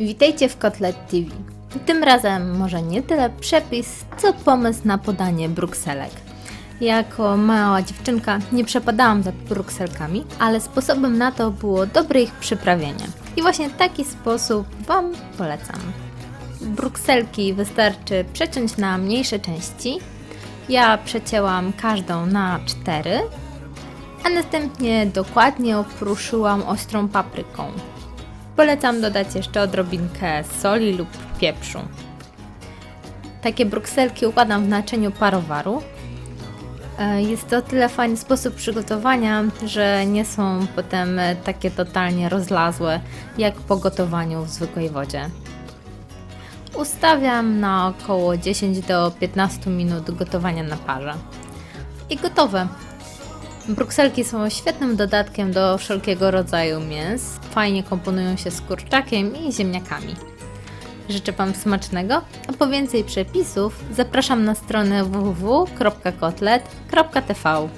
Witajcie w Kotlet TV. Tym razem może nie tyle przepis, co pomysł na podanie brukselek. Jako mała dziewczynka nie przepadałam za brukselkami, ale sposobem na to było dobre ich przyprawienie. I właśnie taki sposób Wam polecam. Brukselki wystarczy przeciąć na mniejsze części. Ja przecięłam każdą na cztery, a następnie dokładnie opruszyłam ostrą papryką. Polecam dodać jeszcze odrobinkę soli lub pieprzu. Takie brukselki układam w naczyniu parowaru. E, Jest to tyle fajny sposób przygotowania, że nie są potem takie totalnie rozlazłe jak po gotowaniu w zwykłej wodzie. Ustawiam na około 10 do 15 minut gotowania na parze. I gotowe. Brukselki są świetnym dodatkiem do wszelkiego rodzaju mięs. Fajnie komponują się z kurczakiem i ziemniakami. Życzę Wam smacznego, a po więcej przepisów zapraszam na stronę www.kotlet.tv.